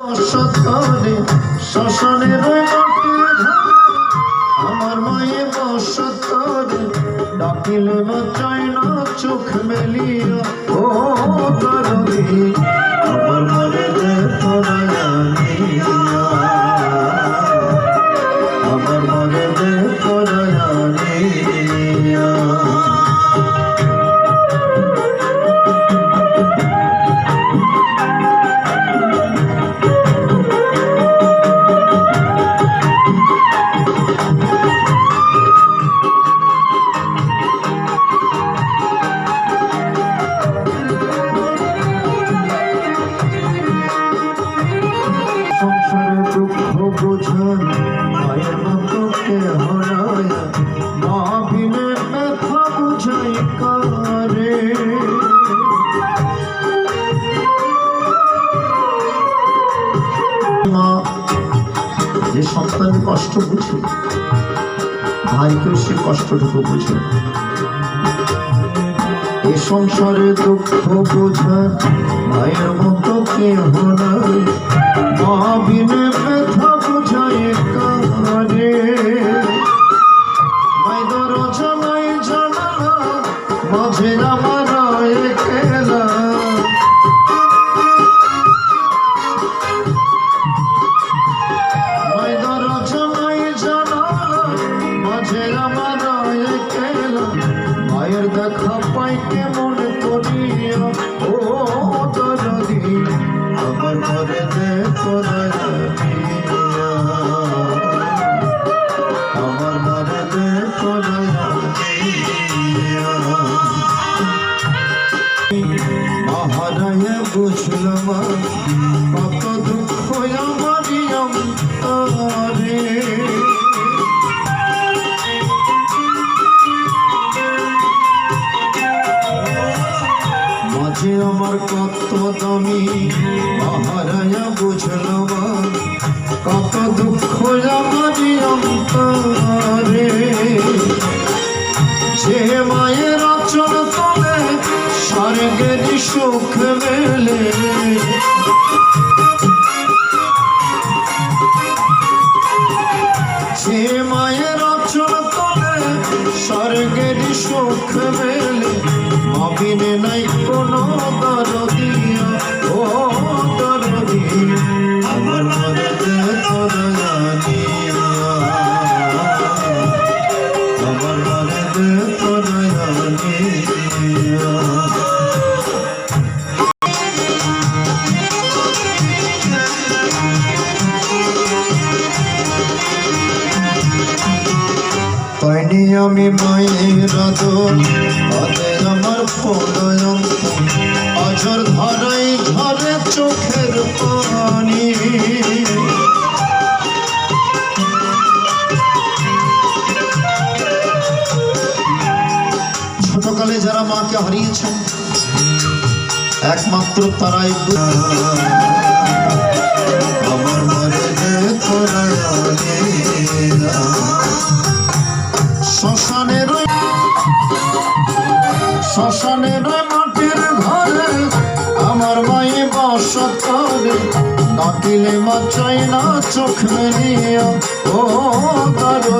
সতরে শ্মশানের আমার মায়ে বসতরে ডাকিল চাই না চোখ মেলিয়া ও আমার যে সন্তানের কষ্ট বুঝে, ভাইকেও সে কষ্টটুকু বুঝে। এ সংসারে দুঃখ বোঝা, মায়ের মতো কে নাই। মা বিনে ব্যথা বুঝাই কারে মায় দরজা নাই, জানালা, মাঝে আমার একলা। মায় দরজা নাই, জানালা, মাঝে আমার একলা। মায়ের দেখা পাই মাঝে আমার কত দামি মহারায়া বুঝলাম কত দুঃখ আমারই অন্তরে। যে মায়ের অচল তলে স্বর্গের মেলে। মেলে মাবিনে নাই কোনো দরদিয়া ও দরদি। আমার মনে তোরা জানিয়া পাইনি আমি মায়ের আদর হাতে আমার পদয়ম অঝর ধারাই ঝরে চোখের পানি। ছোটকালে যারা মাকে হারিয়েছেন, একমাত্র তারাই ডাকিলে মা চাই না চোখ মেলিয়া। ও তোরা